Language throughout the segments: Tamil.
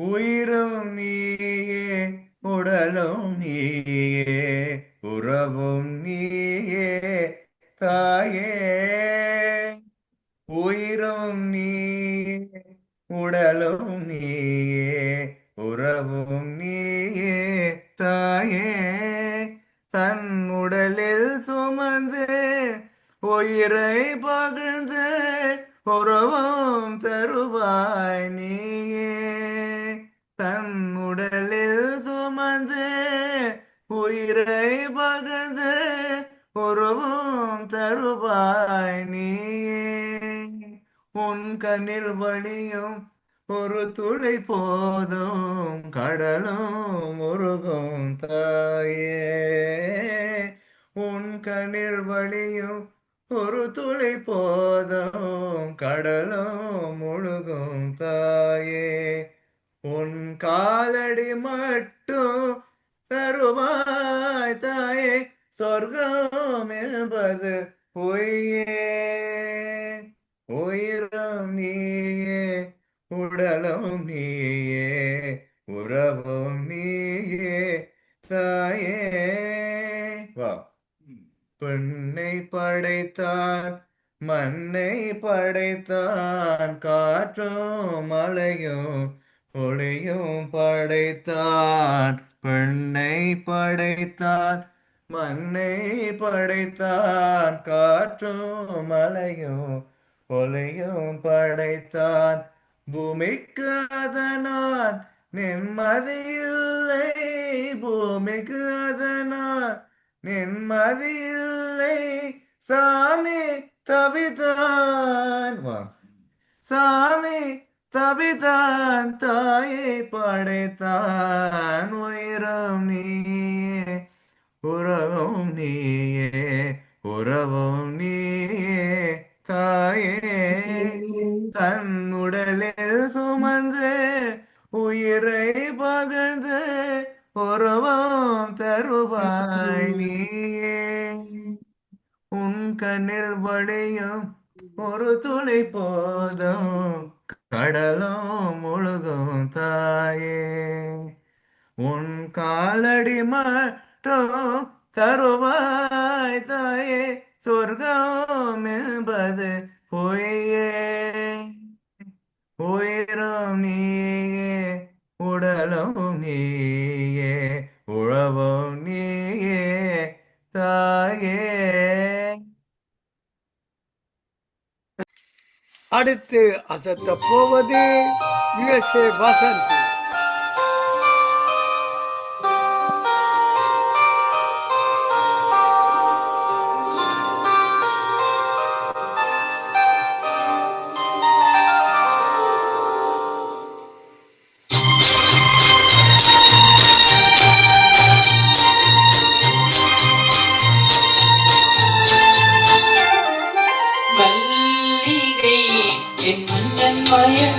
உயிரும் நீயே உடலும் நீயே உறவும் நீயே தாயே. உயிரும் நீயே உடலும் நீயே உறவும் நீயே தாயே. தன் உடலில் சுமந்து உயிரை பகிழ்ந்து உறவும் தருவாய் நீயே. உடலில் சுமந்து உயிரை பகிர்ந்து உறவும் தருவாய் நீ உன் கண்ணில் வழியும் ஒரு துளை போதும் கடலும் முருகும் தாயே. உன் கண்ணில் வழியும் ஒரு துளை போதும் கடலும் முழுகும் தாயே. உன் காலடி மட்டும் தருவாய் தாயே சொர்க்கம் என்பது பொய்யே. உயிரும் நீயே உடலும் நீயே உறவும் நீயே தாயே. வா. பெண்ணை படைத்தான் மண்ணை படைத்தான் காற்றும் மழையும் ஒளியும் படைத்தார் பெண்ணை படைத்தார் மண்ணை படைத்தார் காற்றும் மலையும் ஒளியும் படைத்தார். பூமிக்கு அதனால் நிம்மதியில்லை பூமிக்கு அதனால் நிம்மதியில்லை சாமி தவிதான். சாமி தவிதான் தாயை படைத்தான் உயிரம் நீயே உறவும் நீயே உறவும் நீயே தாயே. தன் உடலில் சுமந்து உயிரை பகிர்ந்து உறவம் தருவாய் நீயே. உன் கண்ணில் வழியும் ஒரு துளை போதும். கடலும் முழுகும் தாயே. உன் காலடி மட்டும் தருவாய் தாயே. சொர்க்கம் என்பது பொய்யே. உயிரும் நீயே. உடலும் நீயே. உழவும் நீயே தாயே. அடுத்து அசத்த போவது யுஎஸ்ஏ வசந்த். மல்லிகை என்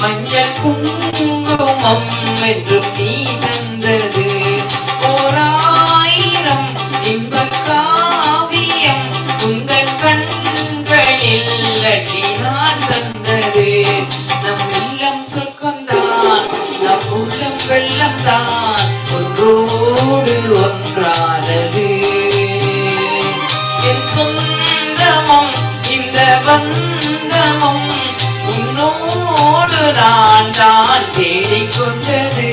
பூச்சரம் மஞ்சள் குங்குமம் என்றும் நீ தந்தது உன்னோடு நான் தான் தேடிக்கொண்டது.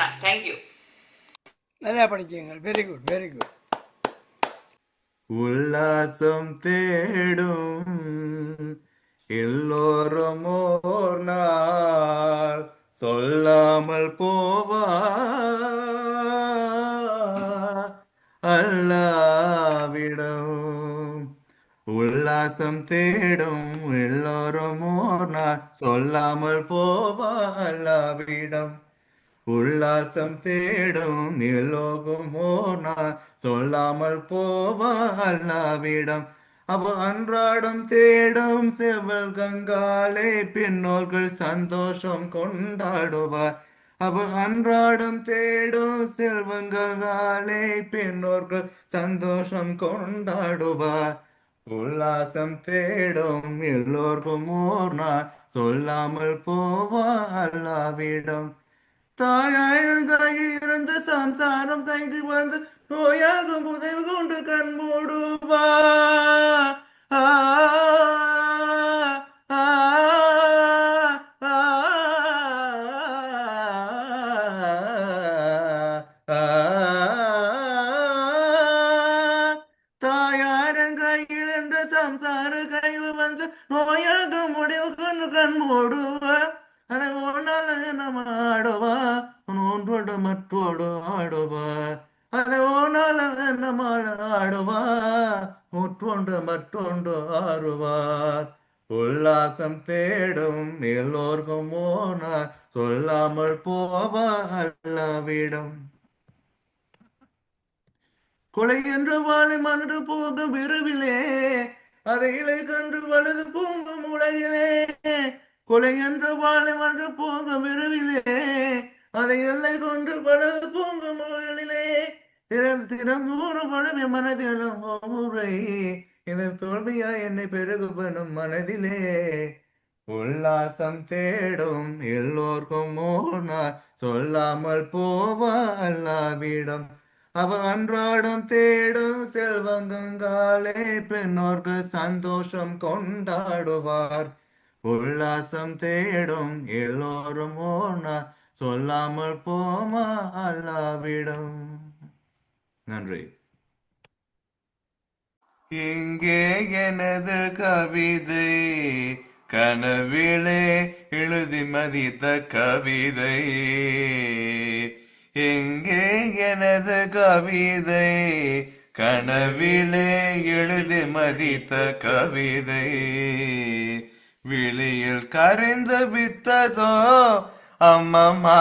அண்ணா தேங்க்யூ நல்லா படிச்சீங்க வெரி குட் வெரி குட் உல்லாசம் தேடும் எல்லோரும் ஓர் நாள் சொல்லாமல் போவா அல்லாவிடம். உல்லாசம் தேடும் எல்லோரும் ஓர் நாள் சொல்லாமல் போவா அல்லாவிடம். உல்லாசம் தேடும் நிலோகமோ நான் சொல்லாமல் போவா அல்லாவிடம் அவ அன்றாடம் தேடும் செவல் கங்காலே பின்னோர்கள் சந்தோஷம் கொண்டாடுவார் அவ அன்றாடம் தேடும் செல்வங்காலே பின்னோர்கள் சந்தோஷம் கொண்டாடுவார் உல்லாசம் தேடும் எல்லோர்க்கும் ஓர் நாள் சொல்லாமல் போவா அல்லாவிடம் தாயாயின் இருந்து சம்சாரம் தங்கி வந்து நோயாகும் உதவி கொண்டு கண் மூடுவா. உல்லாசம் தேடும் எல்லோர்க்கும் ஓனா சொல்லாமல் போவா அல்லவிடம் கொலை என்று வாழை மன்று போகும் விருவிலே அதை இலை கன்று வலது பூங்கும் உலகிலே. கொலை என்று வாழை மன்று போகும் விருவிலே அதை எல்லை கொன்று வலது பூங்கும் உலகிலே. திறம் திறம் நூறு பழமை மனதிலும் ஒவ்வொரு இதன் தோல்வியா என்னை பெருகுபடும் மனதிலே. உல்லாசம் தேடும் எல்லோர்க்கும் ஓனார். சொல்லாமல் போவா அல்லாவிடம். அவ அன்றாடம் தேடும் செல்வங்கங்காலே பெண்ணோர்க்கு சந்தோஷம் கொண்டாடுவார். உல்லாசம் தேடும் எல்லோரும் ஓனா சொல்லாமல் போமா அல்லாவிடம். நன்றி. இங்கே எனது கவிதை? கனவிலே எழுதி மதித்த கவிதை. எங்கே எனது கவிதை? கனவிலே எழுதி மதித்த கவிதை. விழியில் கரைந்து வித்ததோ அம்மம்மா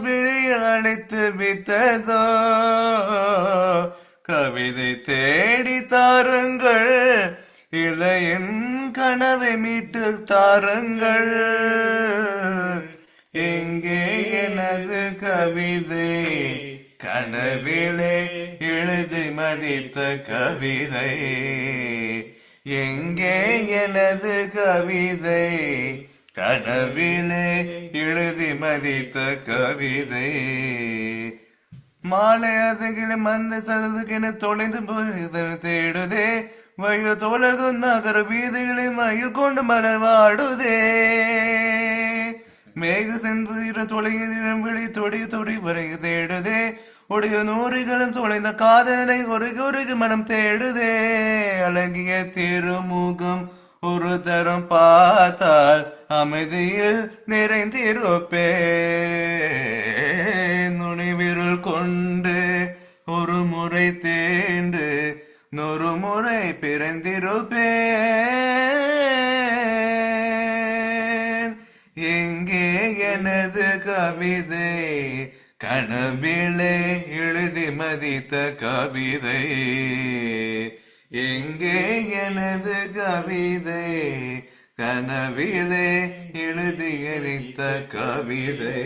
விழியில் அடைத்து வித்ததோ கவிதை தேடி தாருங்கள் இளையின் கனவை மீட்டு தாருங்கள். எங்கே எனது கவிதை கனவிலே எழுதி மதித்த கவிதை. எங்கே எனது கவிதை கனவிலே எழுதி மதித்த கவிதை. மாலை அதுகளை மந்த சதுகின தொலைந்து போய் தேடுதே. வழிய தோலகும் நகர வீதிகளை மயில் கொண்டு மலவாடுதே மேக சென்று தொலைகிற விழி தொடி தொடி வரை தேடுதே. உடைய நூறுகளும் தொலைந்த காதலை ஒரு குறுகு மனம் தேடுதே. அழகிய திருமுகம் ஒரு தரம் பார்த்தால் அமைதியில் நிறைந்திருப்பேன். நுனிவிருள் கொண்டு ஒரு முறை தேண்டு நூறு முறை பிறந்திருப்பேன். எங்கே எனது கவிதை கனவிலே எழுதி மதித்த கவிதை. எங்கே எனது கவிதை கனவிலே எழுதி எரித்த கவிதை.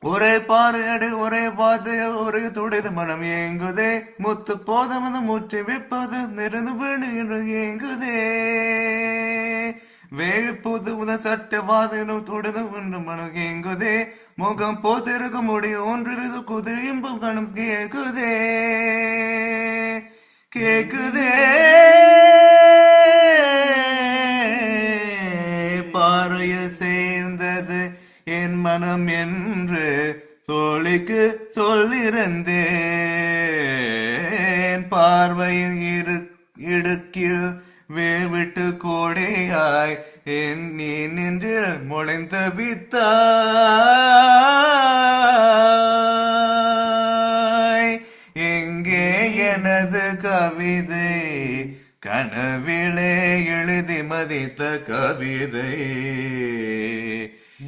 ஒரே பாரு அடு ஒரே பாது ஒரே துடைது மனம் ஏங்குதே. முத்து போதம் மூச்சு விப்பது நிறுந்து நிறந்து விழுகின்ற ஏங்குதே. வேறு புது உத சட்ட வாதனும் துடைது ஒன்று மனம் ஏங்குதே. முகம் போத்திருக்க முடியும் ஒன்றிருது குதிரியும் கணம் கேக்குதே. கேக்குதே. பார்வையில் சேர்ந்தது என் மனம் என்று தோழிக்கு சொல்லிருந்தேன். பார்வையில் இரு இடுக்கில் வேவிட்டு கோடையாய் என் நீ நின்றில் முளைந்த வித்தா எனது கவிதை கனவிலே எழுதி மதித்த கவிதை.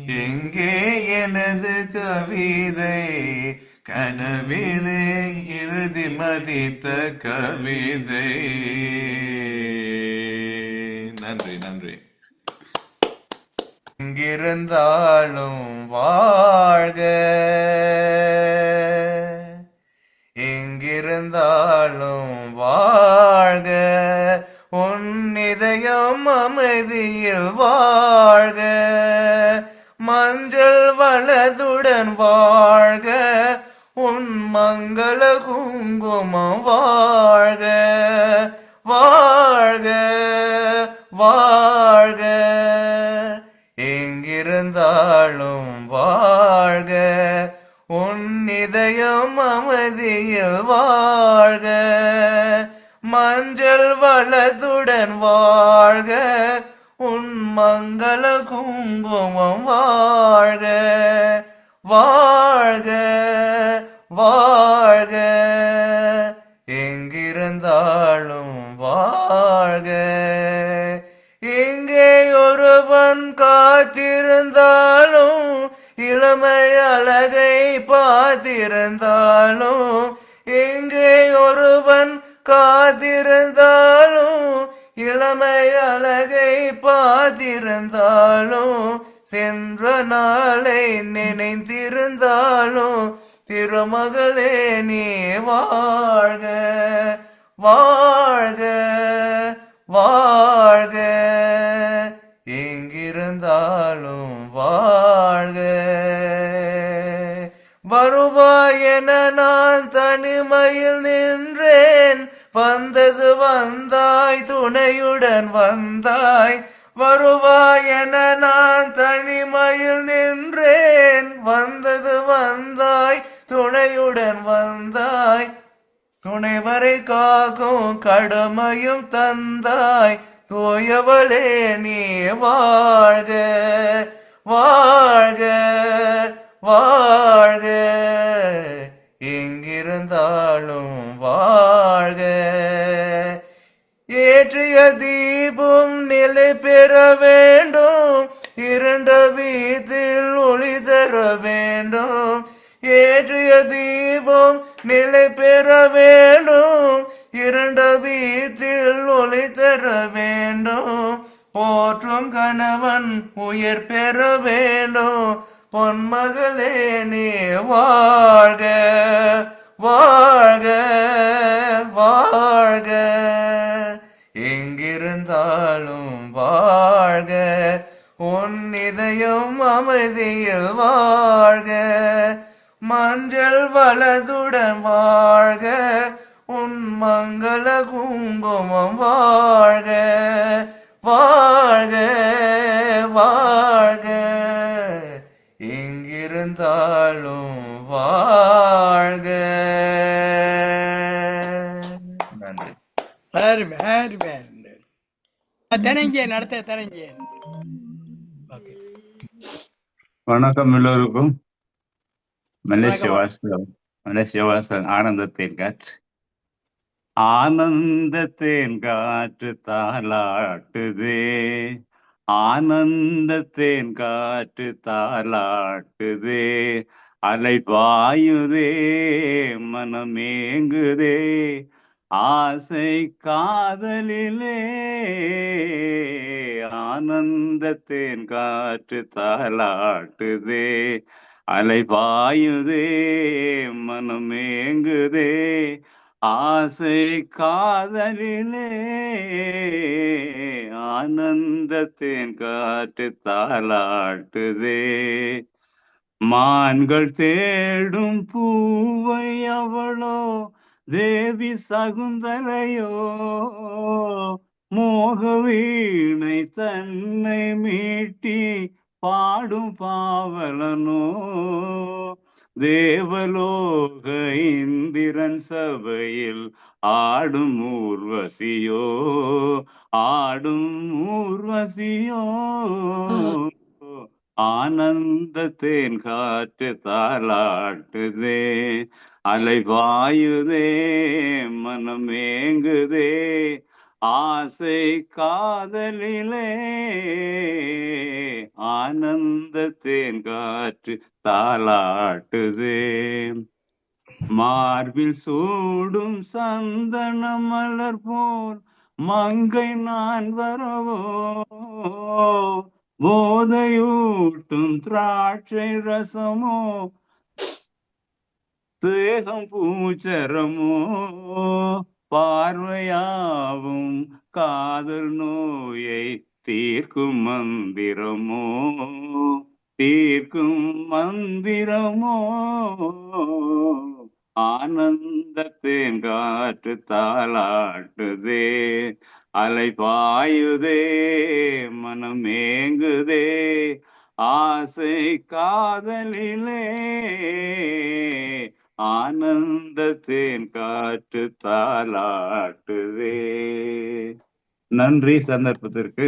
எங்கே எனது கவிதை கனவிலே எழுதி மதித்த கவிதை. நன்றி நன்றி. இங்கிருந்தாலும் வாழ்க. இருந்தாலும் வாழ்க. உன்னிதயம் அமைதியில் வாழ்க. மஞ்சள் வலதுடன் வாழ்க. உன் மங்கள குங்குமம் வாழ்க. வாழ்க வாழ்க. எங்கிருந்தாலும் வாழ்க. உன் இதயம் அமைதியில் வாழ்க. மஞ்சள் வளத்துடன் வாழ்க. உன் மங்கள குங்குமம் வாழ்க. வாழ்க வாழ்க. எங்கிருந்தாலும் வாழ்க. எங்கே ஒருவன் காத்திருந்தால் இளமை அழகை பார்த்திருந்தாலும் எங்கே ஒருவன் காத்திருந்தாலும் இளமை அழகை பார்த்திருந்தாலும் சென்ற நாளை நினைத்திருந்தாலும் திருமகளே நீ வாழ்க வாழ்க வாழ்க. இருந்தாலும் வாழ்க. வருவாய் என நான் தனிமையில் நின்றேன். வந்தது வந்தாய் துணையுடன் வந்தாய். வருவாய் என நான் தனிமையில் நின்றேன். வந்தது வந்தாய் துணையுடன் வந்தாய். துணைவரை காக்கும் கடமையும் தந்தாய். தூயவளே நீ வாழ்க வாழ்க வாழ்க. எங்கிருந்தாலும் வாழ்க. ஏற்றிய தீபம் நிலை பெற வேண்டும். இரண்ட வீட்டில் ஒளி தர வேண்டும். ஏற்றிய தீபம் நிலை பெற வேண்டும். இரண்ட வீட்டில் ஒளி தர வேண்டும். போற்றும் கணவன் உயிர் பெற வேண்டும். பொன்மகளே நீ வாழ்க வாழ்க வாழ்க. எங்கிருந்தாலும் வாழ்க உன் இதயம் அமைதியில் வாழ்க. மஞ்சள் வலதுடன் வாழ்க. மங்கள குங்குமம் வாழ்க வாழ்க வாழ்க. தாழும் வாழ்க. நன்றி. அருமை அருமை அருமை. தனஞ்சயன் அடுத்த தனஞ்சயன் வணக்கம் எல்லோருக்கும். மலேசிய. வாசல் மலேசிய வாசல் ஆனந்தத்தேன் காற்று. ஆனந்தத்தேன் காற்று தாலாட்டுதே. ஆனந்தத்தேன் காற்று தாளாட்டுதே அலை பாயுதே மனமேங்குதே. ஆசை காதலிலே ஆனந்தத்தேன் காற்று தாளாட்டுதே அலை பாயுதே மனமேங்குதே. ஆசை காதலிலே ஆனந்தத்தின் காற்று தாளாட்டுதே. மான்கள் தேடும் பூவை அவளோ தேவி சகுந்தலையோ மோக வீணை தன்னை மீட்டி பாடும் பாவலனோ. தேவலோக இந்திரன் சபையில் ஆடும் ஊர்வசியோ ஆடும் ஊர்வசியோ. ஆனந்தத்தேன் காற்று தாளாட்டுதே அலை பாயுதே மனமேங்குதே. ஆசை காதலிலே ஆனந்தத்தேன் காற்று தாளாட்டுதே. மார்பில் சூடும் சந்தன மலர் போல் மங்கை நான் வரவோ. போதையூட்டும் திராட்சை ரசமோ. தேகம் பூச்சரமோ. பார்வையாவும் காதல் நோயை தீர்க்கும் மந்திரமோ? தீர்க்கும் மந்திரமோ? ஆனந்தத்தின் காற்று தாளாட்டுதே அலை பாயுதே மனமேங்குதே ஆசை காதலிலே ஆனந்தத்தேன் காற்று தாலாட்டுதே நன்றி சந்தர்ப்பத்திற்கு.